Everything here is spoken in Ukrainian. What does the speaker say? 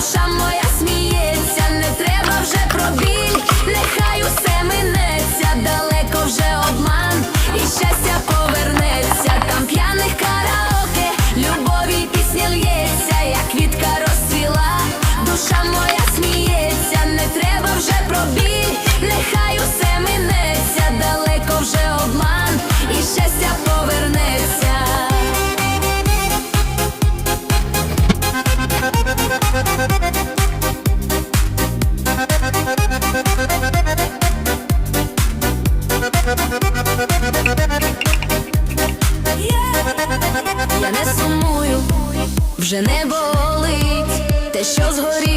some не сумую, вже не болить те, що згорі.